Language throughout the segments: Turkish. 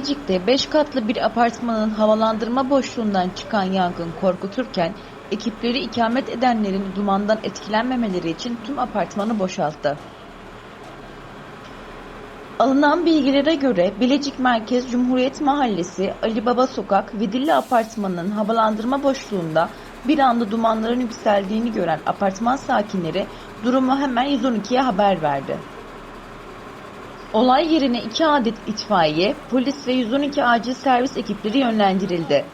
Bilecik'te 5 katlı bir apartmanın havalandırma boşluğundan çıkan yangın korkuturken ekipleri ikamet edenlerin dumandan etkilenmemeleri için tüm apartmanı boşalttı. Alınan bilgilere göre Bilecik Merkez Cumhuriyet Mahallesi Ali Baba Sokak Vidilli Apartmanı'nın havalandırma boşluğunda bir anda dumanların yükseldiğini gören apartman sakinleri durumu hemen 112'ye haber verdi. Olay yerine 2 adet itfaiye, polis ve 112 acil servis ekipleri yönlendirildi.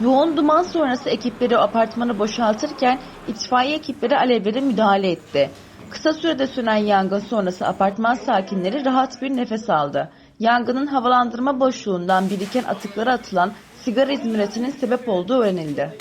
Yoğun duman sonrası ekipleri apartmanı boşaltırken itfaiye ekipleri alevlere müdahale etti. Kısa sürede sönen yangın sonrası apartman sakinleri rahat bir nefes aldı. Yangının havalandırma boşluğundan biriken atıklara atılan sigara izmaritinin sebep olduğu öğrenildi.